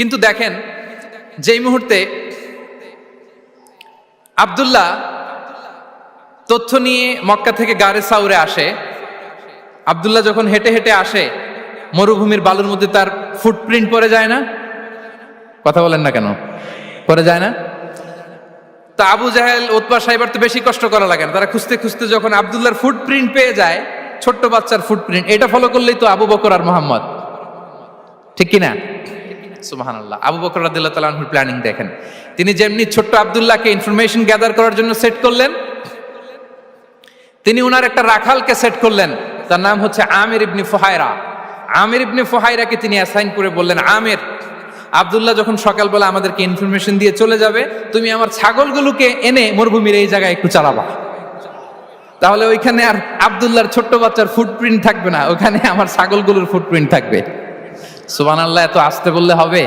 কিন্তু দেখেন, যেই মুহূর্তে আব্দুল্লাহ তথ্য নিয়ে মক্কা থেকে গারে সাউরে আসে, আবদুল্লাহ যখন হেঁটে হেঁটে আসে, মরুভূমির বালুর মধ্যে তার ফুটপ্রিন্ট পড়ে যায় না? কথা বলেন না কেন? পড়ে যায় না? তা আবু জাহেল উৎপা সাহেবার তো বেশি কষ্ট করা লাগে না। তারা খুঁজতে খুঁজতে যখন আবদুল্লাহর ফুটপ্রিন্ট পেয়ে যায়, ছোট্ট বাচ্চার ফুটপ্রিন্ট এটা ফলো করলেই তো আবু বকর আর মোহাম্মদ। ঠিক কিনা? সুবাহান আল্লাহ আবু বকর রাদিল্লাহ তালাহুর প্ল্যানিং দেখেন। তিনি যেমনি ছোট্ট আবদুল্লাহকে ইনফরমেশন গ্যাদার করার জন্য সেট করলেন, তিনি ওনার একটা রাখালকে সেট করলেন। তার নাম হচ্ছে আমির ইবনি ফোহায়রা আমির ইবনি ফোহায়রাকে তিনি অ্যাসাইন করে বললেন, আমির, আবদুল্লাহ যখন সকালবেলা আমাদেরকে ইনফরমেশন দিয়ে চলে যাবে, তুমি আমার ছাগলগুলোকে এনে মরুভূমির এই জায়গায় একটু চালাবা। তাহলে ওইখানে আর আবদুল্লাহর ছোট্ট বাচ্চার ফুটপ্রিন্ট থাকবে না, ওখানে আমার ছাগলগুলোর ফুটপ্রিন্ট থাকবে। সুবান আল্লাহ এত আসতে বললে হবে?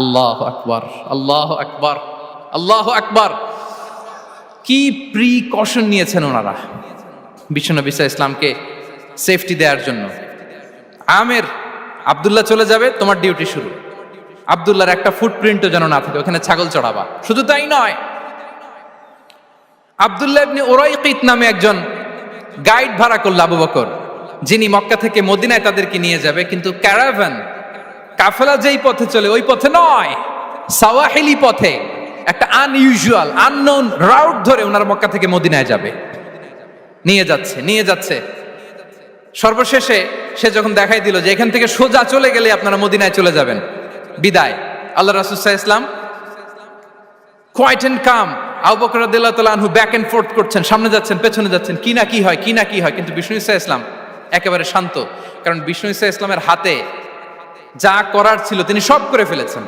আল্লাহ আকবর আল্লাহ আকবর আল্লাহ আকবর। কি প্রিকশন নিয়েছেন ওনারা বিশ্বনবী ইসলামকে সেফটি দেওয়ার জন্য। আমের, আবদুল্লাহ চলে যাবে, তোমার ডিউটি শুরু। আবদুল্লাহর একটা ফুটপ্রিন্টও যেন না থাকে, ওখানে ছাগল চড়াবা। শুধু তাই নয়, আবদুল্লাহ ইবনে ওরাইকিত নামে একজন গাইড ভাড়া করল আবু বকর। যিনি মক্কা থেকে মদিনায় তাদেরকে নিয়ে যাবে, কিন্তু ক্যারাভ্যান কাফেলা যেই পথে চলে, ওই পথে নয়। সাওয়াহিলি পথে, একটা আনইউজুয়াল আননোন রাউট ধরে ওনার মক্কা থেকে মদিনায় যাবে। নিয়ে যাচ্ছে নিয়ে যাচ্ছে। সর্বশেষে সে যখন দেখাই দিল যে এখান থেকে সোজা চলে গেলে আপনারা মদিনায় চলে যাবেন। বিদায়। আল্লাহ রাসুসাহ ইসলাম কোয়াইট অ্যান্ড কাম আবু বকর রাদিয়াল্লাহু তাআলা আনহু ব্যাক এন্ড ফোর্থ করছেন, সামনে যাচ্ছেন, পেছনে যাচ্ছেন, কি না কি হয়, কি না কি হয়, কিন্তু বিষ্ণু ইসা ইসলাম একেবারে শান্ত। কারণ বিষ্ণু ইসা ইসলামের হাতে যা করার ছিল তিনি সব করে ফেলেছেন।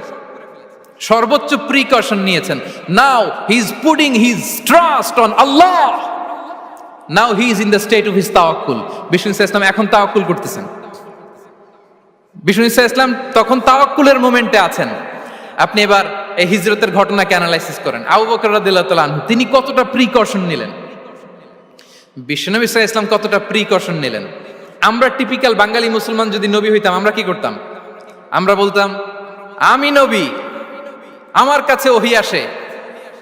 সর্বোচ্চ প্রিকশন নিয়েছেন। Now he is putting his trust on Allah now he is in the state of his তাওয়াক্কুল। বিষ্ণু ইসা ইসলাম এখন তাওয়াক্কুল করতেছেন। বিষ্ণু ইসা ইসলাম তখন তাওয়াক্কুলের মোমেন্টে আছেন। আপনি এবার এই হিজরতের ঘটনাকে অ্যানালাইসিস করেন। আবু বকর রাদিয়াল্লাহু তাআলা আনহু, তিনি কতটা প্রিকশন নিলেন? বিশ্বনবী সাল্লাল্লাহু ইসলাম কতটা প্রিকশন নিলেন? আমরা টিপিক্যাল বাঙালি মুসলমান যদি নবী হইতাম, আমরা কি করতাম? আমরা বলতাম, আমি নবী, আমার কাছে ওহি আসে।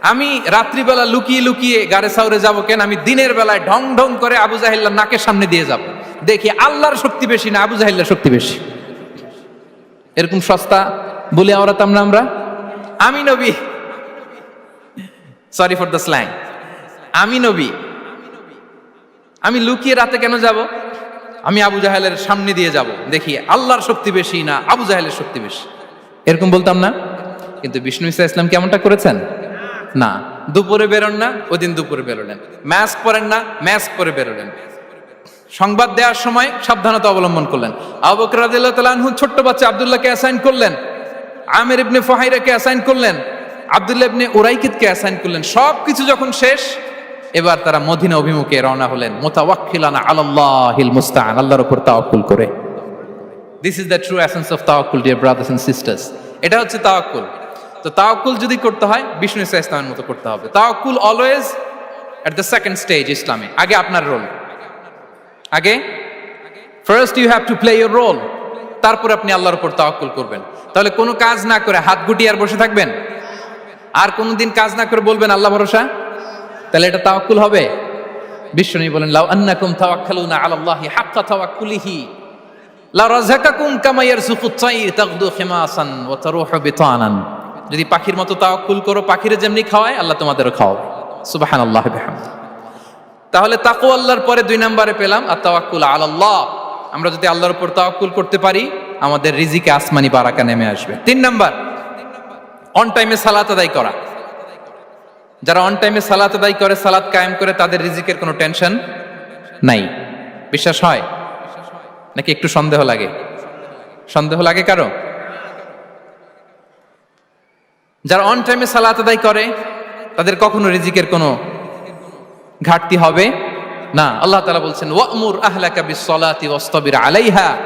আমি রাত্রিবেলা লুকিয়ে লুকিয়ে গাড়ে সাউরে যাব কেন? আমি দিনের বেলায় ঢং ঢং করে আবু জাহিল্লার নাকের সামনে দিয়ে যাব। দেখি আল্লাহর শক্তি বেশি না আবু জাহিল্লার শক্তি বেশি? এরকম সস্তা বলে আওড়াতাম না আমরা? আমি নবী। সরি ফর দ্য স্ল্যাং আমি নবী। আমি লুকিয়ে রাতে কেন যাব? আমি আবু জাহেলের সামনে দিয়ে যাব। দেখি আল্লাহর শক্তি বেশি না আবু জাহেলের শক্তি বেশি। এরকম বলতাম না? কিন্তু বিষ্ণু ইসা ইসলাম কেমনটা করেছেন? না। দুপুরে বেরোন না ওই দিন দুপুরে বেরোলেন। ম্যাস্ক পরেন না ম্যাস্ক পরে বেরোলেন। সংবাদ দেওয়ার সময় সাবধানতা অবলম্বন করলেন। আবু বকর রাদিয়াল্লাহু ছোট্ট বাচ্চা আব্দুল্লাহকে অ্যাসাইন করলেন। আমির ইবনে ফাহাইরাকে অ্যাসাইন করলেন। আব্দুল্লাহ ইবনে উরাইকিদকে অ্যাসাইন করলেন। সব কিছু যখন শেষ এবার তারা মদিনা অভিমুখে রওনা হলেন। মুতাওয়াক্কিলানা আলাল্লাহিল মুস্তাআন, আল্লাহর উপর তাওয়াক্কুল করে। This is the true essence of তাওয়াক্কুল ডিয়ার ব্রাদার্স এন্ড সিস্টার্স এটা হচ্ছে তাওয়াক্কুল। তো তাওয়াক্কুল যদি করতে হয়, বিষ্ণু ইসা ইসলামের মতো করতে হবে। তাওয়াক্কুল always at the second stage ইসলামে। আগে আপনার রোল আগে? First you have to play your role তারপর আপনি আল্লাহর উপর তাওয়াক্কুল করবেন। তাহলে কোনো কাজ না করে হাত গুটিয়ে আর বসে থাকবেন? আর কোনোদিন কাজ না করে বলবেন, আল্লাহ ভরসা? তাহলে এটা তাওয়াক্কুল হবে? বিশ্বনী বলেন, লাউ আন্নাকুম তাওয়াক্কালুনা আলাল্লাহি হাক্কা তাওয়াক্কুলিহি লা রাযাকাকুম কামা ইয়ারযুকুত তাইর তাগদু খিমাসান ওয়া তারুহু বিতানান। যদি পাখির মতো তাওয়াক্কুল করো, পাখিরে যেমনি খাওয়ায়, আল্লাহ তোমাদেরও খাওয়াবে। সুবহানাল্লাহি বিহামদি। তাহলে তাকু আল্লাহর পরে দুই নম্বরে পেলাম, আর তাওয়াক্কুল আলাল্লাহ। আমরা যদি আল্লাহর উপর তাওয়াক্কুল করতে পারি, আমাদের রিজিকে আসমানি বারাকা নেমে আসবে। তিন নাম্বার অন টাইমে সালাত আদায় করা। যারা অন টাইমে সালাত আদায় করে, সালাত কায়েম করে, তাদের রিজিকের কোনো টেনশন নাই। বিশ্বাস হয়? নাকি একটু সন্দেহ লাগে? সন্দেহ লাগে কারও? যারা অন টাইমে সালাত আদায় করে, তাদের কখনো রিজিকের কোনো ঘাটতি হবে? না। আল্লাহ তালা বলছেন, ওয়ামুর আহলাকা বিসসালাতি ওয়াসতাবির আলাইহা।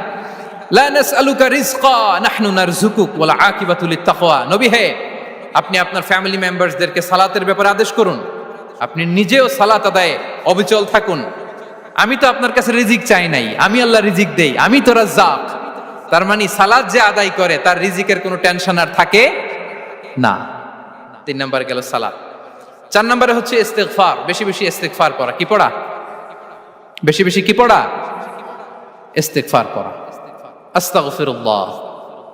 লা নাসআলুকা রিজকা, নাহনু নারযুকুক, ওয়াল আকিবাতু লিত্তাকওয়া। নবী হে আপনি আপনার ফ্যামিলি মেম্বারসদেরকে সালাতের ব্যাপারে আদেশ করুন। আপনি নিজেও সালাত আদায়ে অবিচল থাকুন। আমি তো আপনার কাছে রিজিক চাই নাই। আমি আল্লাহ রিজিক দেই। আমি তো রাজ্জাক। তার মানে সালাদ যে আদায় করে, তার রিজিকের কোনো টেনশন আর থাকে না। তিন নম্বরে গেল সালাদ চার নম্বরে হচ্ছে ইস্তেগফার। বেশি বেশি ইস্তেগফার পড়া। কি পড়া? বেশি বেশি কি পড়া? ইস্তেগফার পড়া। আস্তাগফিরুল্লাহ।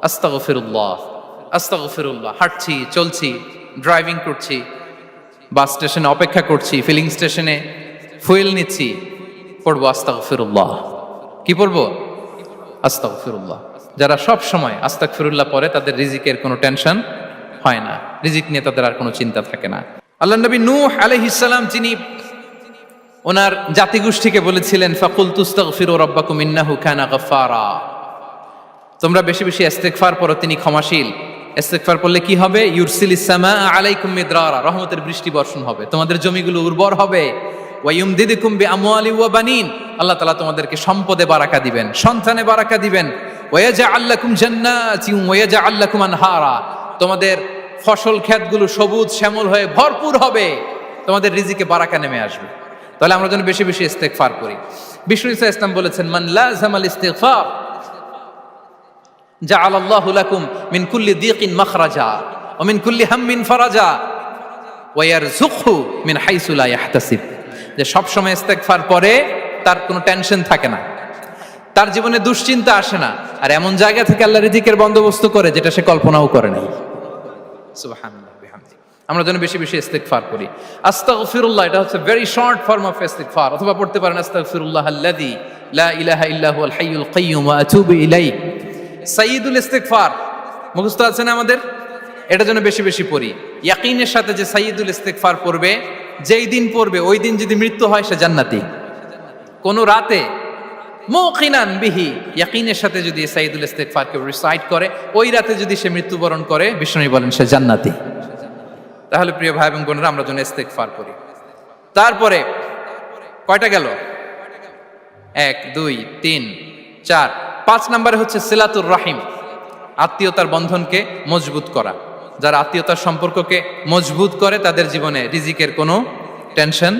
আস্তাগফিরুল্লাহ। আস্তাগফিরুল্লাহ, হাঁটছি, চলছি ড্রাইভিং করছি বাস স্টেশনে অপেক্ষা করছি ফিলিং স্টেশনে ফুয়েল নিচ্ছি, পড়ব আস্তাগফিরুল্লাহ। কি পড়ব? আস্তাগফিরুল্লাহ। যারা সব সময় আস্তাগফিরুল্লাহ পড়ে, তাদের রিজিকের কোনো টেনশন হয় না। রিজিক নিয়ে তাদের আর কোনো চিন্তা থাকে না। আল্লাহ নবী নূহ আলাইহিসসালাম যিনি ওনার জাতিগোষ্ঠীকে বলেছিলেন ফাকুল তুস্তাগফিরু রাব্বাকুম ইন্নাহু কানা গাফফারা। তোমরা বেশি বেশি ইস্তেগফার পড়ো, তিনি ক্ষমাশীল। ইস্তেগফার পড়লে কি হবে? ইউরসিল ইসসামা আলাইকুম মিদরারা, রহমতের বৃষ্টি বর্ষণ হবে। তোমাদের জমিগুলো উর্বর হবে। ওয়া ইউমদিদুকুম বিআমওয়ালি ওয়া বানিন। আল্লাহ তাআলা তোমাদেরকে সম্পদে বারাকা দিবেন, সন্তানে বারাকা দিবেন। ওয়া ইয়াজআল লাকুম জান্নাতি ওয়া ইয়াজআল লাকুম আনহারা। তোমাদের ফসল ক্ষেতগুলো সবুজ শ্যামল হয়ে ভরপুর হবে। তোমাদের রিজিকে বারাকা নেমে আসবে। তাহলে আমরা যেন বেশি বেশি ইস্তেগফার করি। বিষ্ণু ইসা ইসলাম বলেছেন, মান লাজামাল ইস্তেগফার জাআল আল্লাহু লাকুম মিন কুল্লি দিকিন মাখরাজা ওয়া মিন কুল্লি হাম্মিন ফারাজা ওয়া ইয়ারযুকহু মিন হাইসু লা ইয়াহতাসিব। যে সব সময় ইস্তেগফার পরে তার কোনো টেনশন থাকে না। তার জীবনে দুশ্চিন্তা আসে না। আর এমন জায়গা থেকে আল্লাহ রিজিকের বন্দোবস্ত করে যেটা সে কল্পনাও করে নাই। আমরা যেন বেশি বেশি ইস্তেগফার করি। আস্তাগফিরুল্লাহ, এটা হচ্ছে ভেরি শর্ট ফর্ম অফ ইস্তেগফার। অথবা পড়তে পারেন, আস্তাগফিরুল্লাহ আল্লাযী লা ইলাহা ইল্লা হুয়াল হাইয়ুল কাইয়্যুম ওয়া আতুবু ইলাইহি। সাইয়্যিদুল ইস্তেগফার। মুখস্থ আছে না আমাদের? এটা যেন বেশি বেশি পড়ি। ইয়াকিনের সাথে যে সাইয়্যিদুল ইস্তেগফার পড়বে, যেই দিন পড়বে, ওই দিন যদি মৃত্যু হয়, সে জান্নাতি। কোন রাতে মুকিনান বিহি, ইয়াকিনের সাথে যদি সাইয়্যিদুল ইস্তেগফারকে রিসাইট করে, ওই রাতে যদি সে মৃত্যুবরণ করে বিষ্ণু বলেন সে জান্নাতি। তাহলে প্রিয় ভাই এবং বোনেরা, আমরা যেন ইস্তেগফার করি। তারপরে কয়টা গেল? এক, দুই, তিন, চার। পাঁচ নম্বরে হচ্ছে সিলাতুর রাহিম, আত্মীয়তার বন্ধনকে মজবুত করা। যারা আত্মীয়তার সম্পর্ককে মজবুত করে, তাদের জীবনে রিজিকের কোনো টেনশন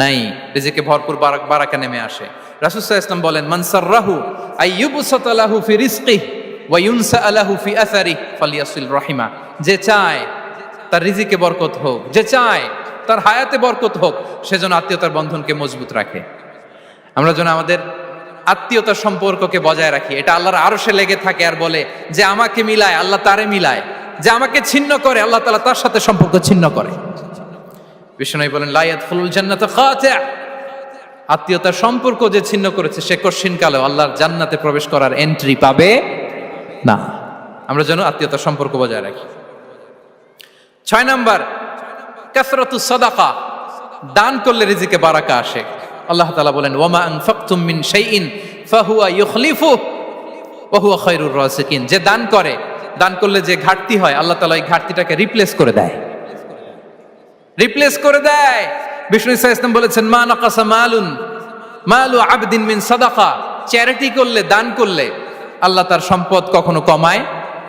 নাই, রিজিকে ভরপুর বারাক নেমে আসে। রাসুসাহ ইসলাম বলেন মানসাররাহু আইয়ুবসাতালাহু ফি রিজকিহি ওয়া ইউনসা আলাহু ফি আসারি ফালিয়াসিল রাহিমা। যে চায় তার রিজিকে বরকত হোক, যে চায় তার হায়াতে বরকত হোক সেজন্য আত্মীয়তার বন্ধনকে মজবুত রাখে। আমরা যেন আমাদের আত্মীয়তার সম্পর্ককে বজায় রাখি। এটা আল্লাহর আরও সে লেগে থাকে আর বলে যে আমাকে মিলায়, আল্লাহ তারে মিলায়। যে আমাকে ছিন্ন করে, আল্লাহ তালা তার সাথে সম্পর্ক ছিন্ন করে। বিষ্ণু বলেন লাইয়াত ফুলুল জান্নাত আত্মীয়তার সম্পর্ক যে ছিন্ন করেছে, সে কশিন কালেও আল্লাহর জান্নাতে প্রবেশ করার এন্ট্রি পাবে না। আমরা যেন আত্মীয়তার সম্পর্ক বজায় রাখি। ছয় নাম্বার, কাসরাতু সাদাকা। দান করলে রিজিকে বারাকা আসে। আল্লাহ তালা বলেন ওয়ামা আনফাকতুম মিন শাইইন ফাহুয়া ইউখলিফু ওয়া হুয়া খায়রুর রাসিকিন। যে দান করে, দান করলে যে ঘাটতি হয়, আল্লাহ তাআলা এই ঘাটতিটাকে রিপ্লেস করে দেয়। রিপ্লেস করে দেয়। বিষ্ণু ইসা ইসলাম বলেছেন, মা নাকাসা মালুন, মালু আবদিন মিন সাদাকা। চ্যারিটি করলে, দান করলে আল্লাহ তার সম্পদ কখনো কমায়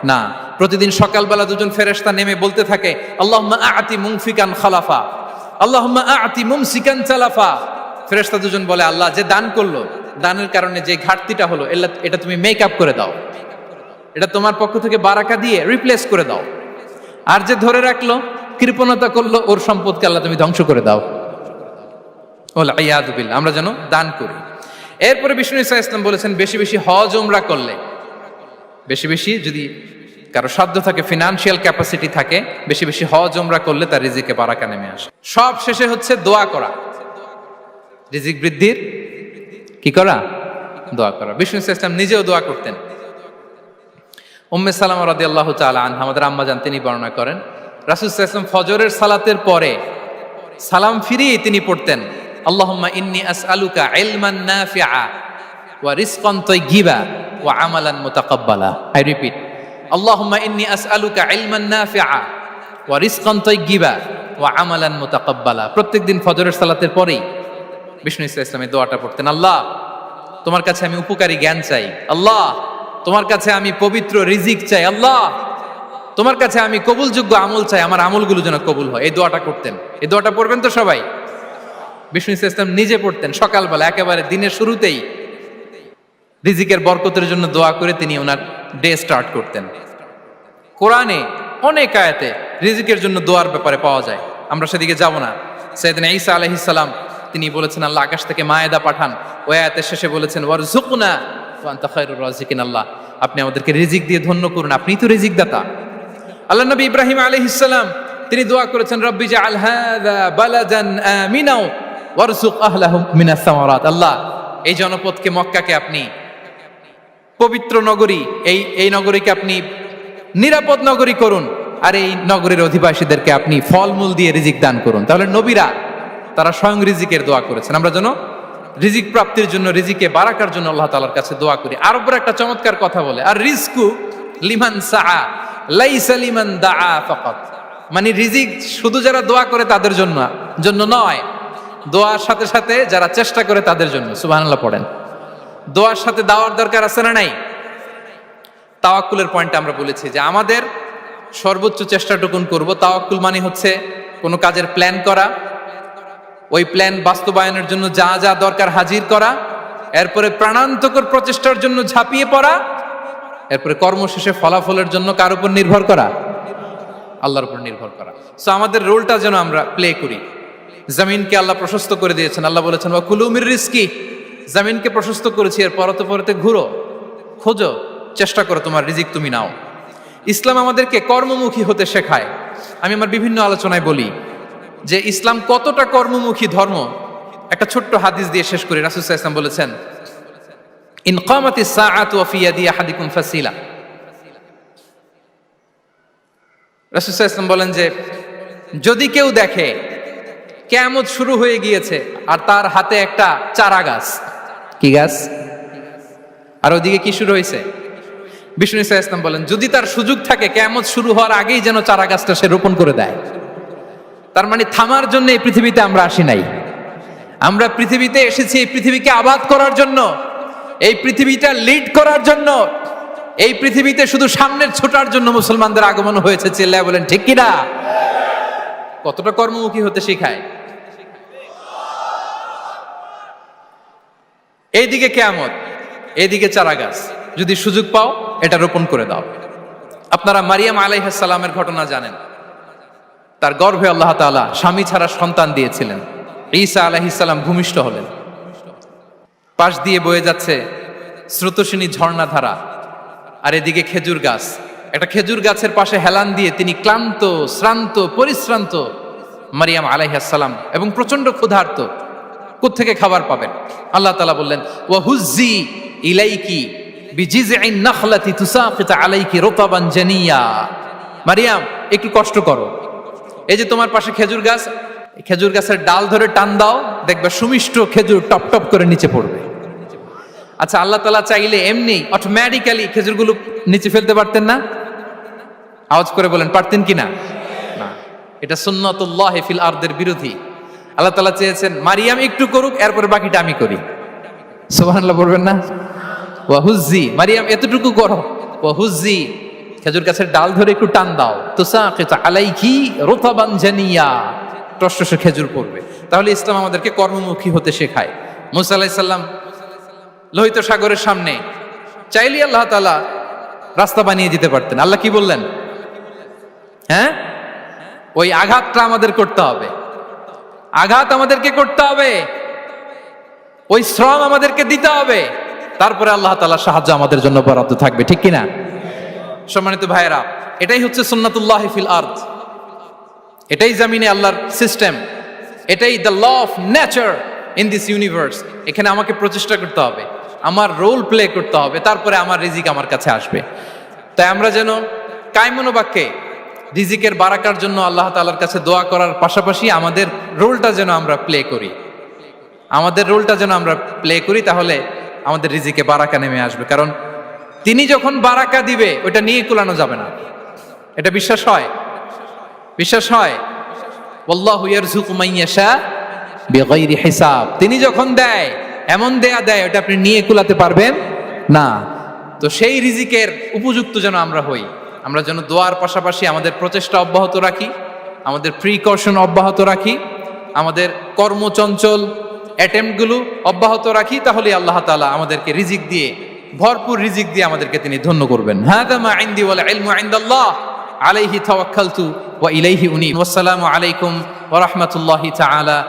না। প্রতিদিন সকালবেলা দুজন ফেরেশতা নেমে বলতে থাকে, আল্লাহুম্মা আতি মুনফিকান খালাফা। আল্লাহুম্মা আতি মুমসিকান চালাফা। ফেরেশতা দুজন বলে, আল্লাহ, যে দান করল, দানের কারণে যে ঘাটতিটা হলো এটা তুমি মেক আপ করে দাও। এটা তোমার পক্ষ থেকে বারাকা দিয়ে রিপ্লেস করে দাও। আর যে ধরে রাখল, কৃপণতা করল, ওর সম্পদকে আল্লাহ তুমি ধ্বংস করে দাও। ইয়াদুবিল্লা আমরা যেন দান করি। এরপরে বিষ্ণু ইসা ইসলাম বলেছেন, বেশি বেশি হজ, উমরা করলে। বেশি বেশি যদি কারও সাধ্য থাকে ফিনান্সিয়াল ক্যাপাসিটি থাকে, বেশি বেশি হজ, উমরা করলে তার রিজিকে বারাকা নেমে আসে। সব শেষে হচ্ছে দোয়া করা। রিজিক বৃদ্ধির কি করা? দোয়া করা। বিষ্ণু ইসা ইসলাম নিজেও দোয়া করতেন। উম্মে সালাম রাদি আল্লাহ তালা আনহা, আমাদের আম্মা যান, তিনি বর্ণনা করেন, রাসুল ইসলাম ফজরের সালাতের পরে সালাম ফিরিয়ে তিনি পড়তেন, আল্লাহুম্মা ইন্নি আসআলুকা ইলমান নাফিআ ওয়া রিজকান তাইয়্যিবা ওয়া আমালান মুতাকাব্বালা। আই রিপিট আল্লাহুম্মা ইন্নি আসআলুকা ইলমান নাফিআ ওয়া রিজকান তাইয়্যিবা ওয়া আমালান মুতাকাব্বালা। প্রত্যেকদিন ফজরের সালাতের পরেই বিষ্ণু ইসলাম ইসলামের দোয়াটা পড়তেন, আল্লাহ, তোমার কাছে আমি উপকারী জ্ঞান চাই। আল্লাহ, তোমার কাছে আমি পবিত্র রিজিক চাই। আল্লাহ, তোমার কাছে আমি কবুলযোগ্য আমল চাই। আমার আমলগুলো যেন কবুল হয়। এই দোয়াটা করতেন। এই দোয়াটা পড়বেন তো সবাই? বিষ্ণু ইসলাম নিজে পড়তেন সকালবেলা, একেবারে দিনের শুরুতেই। রিজিকের বরকতের জন্য দোয়া করে তিনি ওনার ডে স্টার্ট করতেন। কোরআনে অনেক আয়াতে রিজিকের জন্য দোয়ার ব্যাপারে পাওয়া যায়। আমরা সেদিকে যাব না। সৈয়দিন ঈসা আলহিসাল্লাম তিনি বলেছেন, আল্লাহ আকাশ থেকে মায়েদা পাঠান। ওই আয়াতের শেষে বলেছেন ওয়ার জুকুনা রাজিকিন আল্লাহ। আপনি আমাদেরকে রিজিক দিয়ে ধন্য করুন আপনিই তো রিজিক দাতা আল্লাহ নবী ইব্রাহিম আলহিসাল্লাম তিনি দোয়া করেছেন, রব্বি জা আল হাদা বালাদান আমিনাও ওয়ারজুক আহলাহুম মিনাস সামারাত। আল্লাহ, এই জনপদকে মক্কাকে আপনি, পবিত্র নগরী, এই এই নগরীকে আপনি নিরাপদ নগরী করুন। আর এই নগরীর অধিবাসীদেরকে আপনি ফলমূল দিয়ে রিজিক দান করুন। তাহলে নবীরা তারা স্বয়ং রিজিকের দোয়া করেছেন। আমরা যেন রিজিক প্রাপ্তির জন্য, রিজিকে বারাকার জন্য আল্লাহ তালার কাছে দোয়া করি। আর উপর একটা চমৎকার কথা বলে, আর রিস্কু লিমান সাহা লাইসা লিমান দাআ ফাকাত। মানে রিজিক শুধু যারা দোয়া করে তাদের জন্য জন্য নয়, দোয়ার সাথে সাথে যারা চেষ্টা করে তাদের জন্য। সুবহানাল্লাহ পড়েন। দোয়ার সাথে দাওয়ার দরকার আছে না নাই? তাওয়াক্কুলের পয়েন্টটা আমরা বলেছি যে আমাদের সর্বোচ্চ চেষ্টাটুকুন করব। তাওয়াক্কুল মানে হচ্ছে কোনো কাজের প্ল্যান করা ওই প্ল্যান বাস্তবায়নের জন্য যা যা দরকার হাজির করা, এরপরে প্রাণান্তকর প্রচেষ্টার জন্য ঝাঁপিয়ে পড়া, এরপরে কর্মশেষে ফলাফলের জন্য কার উপর নির্ভর করা? আল্লাহর উপর নির্ভর করা। সো আমাদের রোলটা যেন আমরা প্লে করি। জমিনকে আল্লাহ প্রশস্ত করে দিয়েছেন। আল্লাহ বলেছেন বা কুলুমির রিস্কি। জমিনকে প্রশস্ত করেছি, এর পরতে পরতে ঘুরো, খোঁজো, চেষ্টা করো, তোমার রিজিক তুমি নাও। ইসলাম আমাদেরকে কর্মমুখী হতে শেখায়। আমি আমার বিভিন্ন আলোচনায় বলি যে ইসলাম কতটা কর্মমুখী ধর্ম? একটা ছোট্ট হাদিস দিয়ে শেষ করি রাসুসাহ ইসলাম বলেছেন, ইন কামাতি সাআতু ফি আহাদিকুম ফাসিলা। রাসুসাহ ইসলাম বলেন যে, যদি কেউ দেখে কেয়ামত শুরু হয়ে গিয়েছে আর তার হাতে একটা চারা গাছ। কি গাছ? আর ওদিকে কি শুরু হয়েছে? বিষ্ণু ইসলাম বলেন, যদি তার সুযোগ থাকে, কেয়ামত শুরু হওয়ার আগেই যেন চারা গাছটা সে রোপণ করে দেয়। তার মানে থামার জন্য এই পৃথিবীতে আমরা আসি নাই। আমরা পৃথিবীতে এসেছি, এই পৃথিবীকে আবাদ করার জন্য, এই পৃথিবীটা লিড করার জন্য, এই পৃথিবীতে শুধু সামনের ছোটার জন্য মুসলমানদের আগমন হয়েছে, চেল্লায় বলেন, ঠিক কিনা? কতটা কর্মমুখী হতে শেখায়? এইদিকে কেয়ামত, এইদিকে চারা গাছ যদি সুযোগ পাও, এটা রোপণ করে দাও। আপনারা মারিয়াম আলাইহাসালামের ঘটনা জানেন। তার গর্ভে আল্লাহ তাআলা স্বামী ছাড়া সন্তান দিয়েছিলেন। ঈসা আলাইহিসাল্লাম ভূমিষ্ঠ হলেন। পাশ দিয়ে বয়ে যাচ্ছে স্রোতসিনী ঝর্ণাধারা। আর এদিকে খেজুর গাছ। একটা খেজুর গাছের পাশে হেলান দিয়ে তিনি ক্লান্ত, শ্রান্ত, পরিশ্রান্ত মারিয়াম আলাইহাসাল্লাম এবং প্রচণ্ড ক্ষুধার্ত কোত্থেকে খাবার পাবেন? আল্লাহ তালা বললেন ওয়াহুজি ইলাইকি আলাইকি মারিয়াম, একটু কষ্ট করো। এই যে তোমার পাশে খেজুর গাছ খেজুর গাছের ডাল ধরে টান দাও, দেখবে সুমিষ্ট খেজুর টপ টপ করে নিচে পড়বে। আচ্ছা আল্লাহ তালা চাইলে এমনি অটোমেটিক্যালি খেজুরগুলো নিচে ফেলতে পারতেন না? আওয়াজ করে বলেন, পারতেন কি না? এটা সুন্নতুল্লাহ ফিল আরদের বিরোধী। আল্লাহ তালা চেয়েছেন, মারিয়াম একটু করুক, এরপরে বাকিটা আমি করি। সোহানাল্লাহ বলবেন না? ওয়াহুজি মারিয়াম এতটুকু করো। ওয়াহুজি খেজুর গাছের ডাল ধরে একটু টান দাও। তোসা আলাইকি রোতাবান জানিয়া। টসটসে খেজুর পড়বে। তাহলে ইসলাম আমাদেরকে কর্মমুখী হতে শেখায়। মুসা আলাইসাল্লাম লোহিত সাগরের সামনে চাইলে আল্লাহ তালা রাস্তা বানিয়ে দিতে পারতেন। আল্লাহ কি বললেন? হ্যাঁ? ওই আঘাতটা আমাদের করতে হবে। আঘাত আমাদেরকে করতে হবে। ওই শ্রম আমাদেরকে দিতে হবে। তারপরে আল্লাহ তালা সাহায্য আমাদের জন্য বরাদ্দ থাকবে। ঠিক কিনা? সম্মানিত ভাইয়েরা, এটাই হচ্ছে সুন্নাতুল্লাহ ফিল আর্থ এটাই জামিনে আল্লাহর সিস্টেম এটাই the law of nature in this universe এখানে আমাকে প্রচেষ্টা করতে হবে, আমার রোল প্লে করতে হবে, তারপরে আমার রিজিক আমার কাছে আসবে। তাই আমরা যেন কায়মনোবাক্যে রিজিকের বারাকার জন্য আল্লাহ তালার কাছে দোয়া করার পাশাপাশি আমাদের রোলটা যেন আমরা প্লে করি। আমাদের রোলটা যেন আমরা প্লে করি, তাহলে আমাদের রিজিকে বারাকা নেমে আসবে। কারণ তিনি যখন বারাকা দিবে ওটা নিয়ে কুলানো যাবে না। এটা বিশ্বাস হয়? বিশ্বাস হয়? হিসাব। তিনি যখন দেয়, এমন দেয়া দেয় ওটা আপনি নিয়ে কুলাতে পারবেন না। তো সেই রিজিকের উপযুক্ত যেন আমরা হই। আমরা যেন দোয়ার পাশাপাশি আমাদের প্রচেষ্টা অব্যাহত রাখি, আমাদের প্রিকশন অব্যাহত রাখি, আমাদের কর্মচঞ্চল অ্যাটেম্পগুলো অব্যাহত রাখি তাহলে আল্লাহ তালা আমাদেরকে রিজিক দিয়ে ভরপুর রিজিক দিয়ে আমাদেরকে তিনি ধন্য করবেন। হাদা আলাইহি তাওয়াক্কালতু ওয়া ইলাইহি উনি আলাইকুম ওয়া রাহমাতুল্লাহি তাআলা